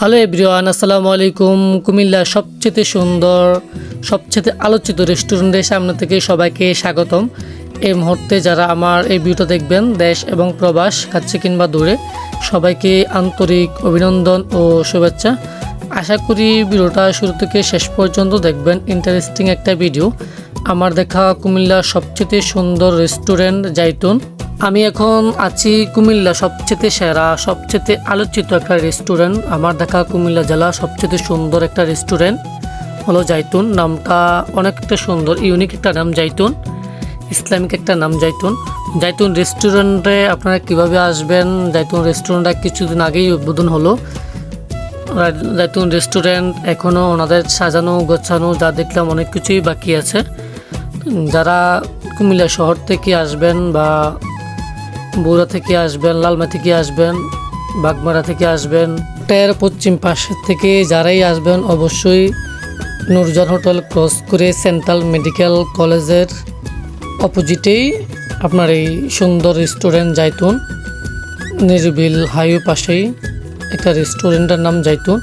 Hello everyone, আসসালামু আলাইকুম। কুমিল্লা সবচেয়ে সুন্দর, সবচেয়ে আলোচিত রেস্টুরেন্টের সামনে থেকে সবাইকে স্বাগতম। এই মুহূর্তে যারা আমার এই ভিডিওটা দেখবেন, দেশ এবং প্রবাস, কাছে কিংবা দূরে, সবাইকে আন্তরিক অভিনন্দন ও শুভেচ্ছা। আশা করি ভিডিওটা শুরু থেকে শেষ পর্যন্ত দেখবেন। ইন্টারেস্টিং একটা ভিডিও। আমার দেখা কুমিল্লার সবচেয়ে সুন্দর রেস্টুরেন্ট, জাইতুন। আমি এখন আছি কুমিল্লা, সবচেয়ে সেরা, সবচেয়ে আলোচিত একটা রেস্টুরেন্ট আমার দেখা কুমিল্লা জেলা সবচেয়ে সুন্দর একটা রেস্টুরেন্ট হলো জাইতুন। নামটা অনেকটা সুন্দর ইউনিক একটা নাম জাইতুন ইসলামিক একটা নাম জাইতুন। জাইতুন রেস্টুরেন্টে আপনারা কীভাবে আসবেন? জাইতুন রেস্টুরেন্টটা কিছুদিন আগেই উদ্বোধন হলো। জাইতুন রেস্টুরেন্ট এখনও ওনাদের সাজানো, গোছানো, যা দেখলাম অনেক কিছুই বাকি আছে। যারা কুমিল্লা শহর থেকে আসবেন বা বগুড়া থেকে আসবেন, লালমা থেকে আসবেন, বাগমারা থেকে আসবেন টের পশ্চিম পাশ থেকে যারাই আসবেন অবশ্যই নুরজান হোটেল ক্রস করে সেন্ট্রাল মেডিকেল কলেজের অপোজিটেই আপনার এই সুন্দর রেস্টুরেন্ট জাইতুন, নিরবিল হাইওয়ে পাশেই একটা রেস্টুরেন্টের নাম জাইতুন।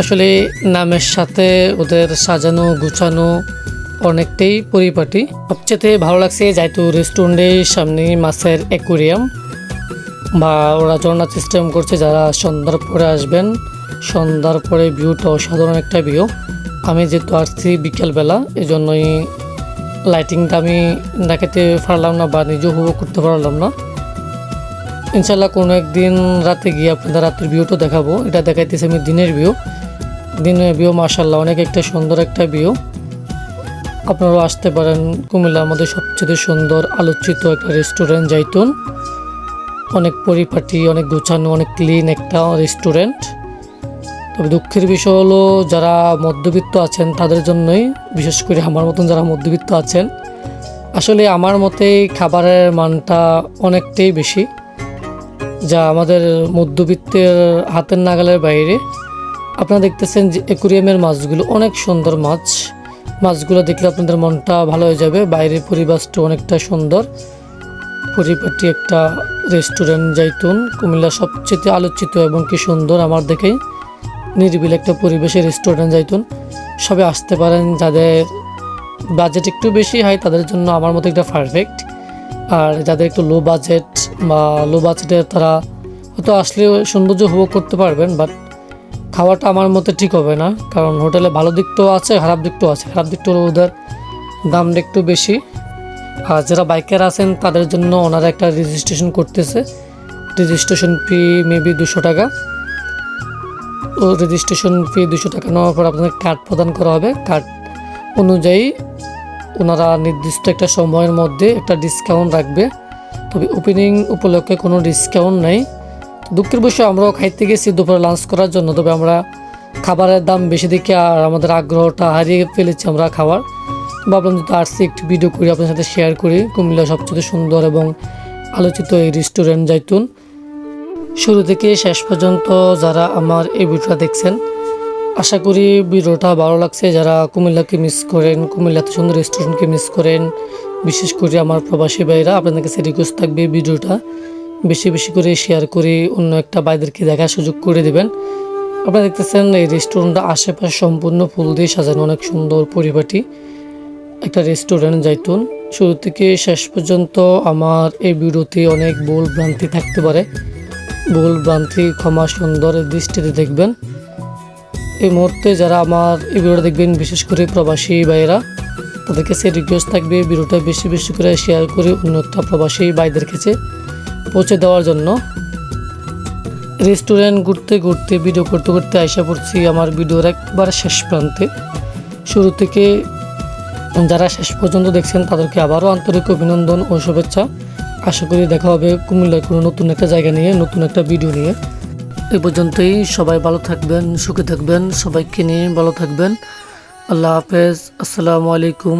আসলে নামের সাথে ওদের সাজানো, গুছানো অনেকটাই পরিপাটি। সবচেয়ে ভালো লাগছে যাইতো রেস্টুরেন্টের সামনে মাছের অ্যাকুরিয়াম। বা ওরা ঝর্ণা সিস্টেম করছে, যারা সন্ধ্যার পরে আসবেন সন্ধ্যার পরে ভিউটা অসাধারণ একটা ভিউ আমি যেহেতু আসছি বিকেলবেলা এই জন্যই লাইটিংটা আমি দেখাতে পারলাম না বা নিজেও উপভোগ করতে পারলাম না। ইনশাল্লাহ কোনো একদিন রাতে গিয়ে আপনাদের রাতের ভিউটা দেখাবো। এটা দেখাইতেছি আমি দিনের ভিউ দিনের ভিউ মার্শাল্লাহ অনেক একটা সুন্দর একটা ভিউ আপনারাও আসতে পারেন কুমিল্লার মধ্যে সবচেয়ে সুন্দর আলোচিত একটা রেস্টুরেন্ট যাইতুন অনেক পরিপাটি, অনেক গোছানো, অনেক ক্লিন একটা রেস্টুরেন্ট তবে দুঃখের বিষয় হলো, যারা মধ্যবিত্ত আছেন, তাদের জন্যই, বিশেষ করে আমার মতন যারা মধ্যবিত্ত আছেন, আসলে আমার মতে খাবারের মানটা অনেকটাই বেশি। যা আমাদের মধ্যবিত্তের হাতের নাগালের বাইরে। আপনারা দেখতেছেন যে একুরিয়ামের মাছগুলো অনেক সুন্দর মাছ। মাছগুলো দেখলে আপনাদের মনটা ভালো হয়ে যাবে। বাইরের পরিবেশটা অনেকটা সুন্দর। পরিপাটি একটা রেস্টুরেন্ট যাইতুন কুমিল্লা সবচেয়ে আলোচিত এবং কি সুন্দর আমার দেখেই নিরিবিল একটা পরিবেশের রেস্টুরেন্ট যাইতুন সবে আসতে পারেন, যাদের বাজেট একটু বেশি হয় তাদের জন্য আমার মতো একটা পারফেক্ট আর যাদের একটু লো বাজেট বা লো বাজেটের তারা হয়তো আসলে সৌন্দর্য উপভোগ করতে পারবেন বাট খাওয়াটা আমার মতে ঠিক হবে না, কারণ হোটেলে ভালো দিকটাও আছে, খারাপ দিকটাও আছে। খারাপ দিকটাও ওদের দামটা একটু বেশি। আর যারা বাইকার আছেন, তাদের জন্য ওনারা একটা রেজিস্ট্রেশন করতেছে। রেজিস্ট্রেশন ফি মেবি দুশো টাকা। ও রেজিস্ট্রেশন ফি দুশো টাকা নেওয়ার পর আপনাদের কার্ড প্রদান করা হবে। কার্ড অনুযায়ী ওনারা নির্দিষ্ট একটা সময়ের মধ্যে একটা ডিসকাউন্ট রাখবে। তবে ওপেনিং উপলক্ষে কোনো ডিসকাউন্ট নেই। দুঃখের বিষয়, আমরাও খাইতে গেছি, দুপুরে লাঞ্চ করার জন্য। তবে আমরা খাবারের দাম বেশি দেখে আর আমাদের আগ্রহটা হারিয়ে ফেলেছি আমরা খাবার ভাবলাম যদি আসছি একটি ভিডিও করি আপনার সাথে শেয়ার করি। কুমিল্লা সবচেয়ে সুন্দর এবং আলোচিত এই রেস্টুরেন্ট যাইতুন শুরু থেকে শেষ পর্যন্ত যারা আমার এই ভিডিওটা দেখছেন, আশা করি ভিডিওটা ভালো লাগছে। যারা কুমিল্লাকে মিস করেন কুমিল্লা কুমিল্লাতে সুন্দর রেস্টুরেন্টকে মিস করেন, বিশেষ করে আমার প্রবাসী ভাইরা, আপনাদের কাছে রিকোয়েস্ট থাকবে ভিডিওটা বেশি বেশি করে শেয়ার করে অন্য একটা বাইদেরকে দেখার সুযোগ করে দেবেন। আপনারা দেখতেছেন এই রেস্টুরেন্টটা আশেপাশে সম্পূর্ণ ফুল দিয়ে সাজানো অনেক সুন্দর পরিপাটি। একটা রেস্টুরেন্ট যাইতুন শুরু থেকে শেষ পর্যন্ত আমার এই ভিডিওতে অনেক ভুল ভ্রান্তি থাকতে পারে। ভুল ভ্রান্তি ক্ষমা সুন্দর দৃষ্টিতে দেখবেন। এই মুহূর্তে যারা আমার এই ভিডিওটা দেখবেন, বিশেষ করে প্রবাসী ভাইয়েরা, তাদের কাছে রিকোয়েস্ট থাকবে ভিডিওটা বেশি বেশি করে শেয়ার করে অন্য একটা প্রবাসী ভাইদের কাছে। পৌঁছে দেওয়ার জন্য। রেস্টুরেন্ট ঘুরতে ঘুরতে ভিডিও করতে করতে আশা পড়ছি আমার ভিডিওর একবার শেষ প্রান্তে। শুরু থেকে যারা শেষ পর্যন্ত দেখছেন, তাদেরকে আবারও আন্তরিক অভিনন্দন ও শুভেচ্ছা। আশা করি দেখা হবে কুমিল্লায় কোনো নতুন একটা জায়গা নিয়ে, নতুন একটা ভিডিও নিয়ে। এই পর্যন্তই, সবাই ভালো থাকবেন, সুখে থাকবেন, সবাইকে নিয়ে ভালো থাকবেন। আল্লাহ হাফেজ, আসসালামু আলাইকুম।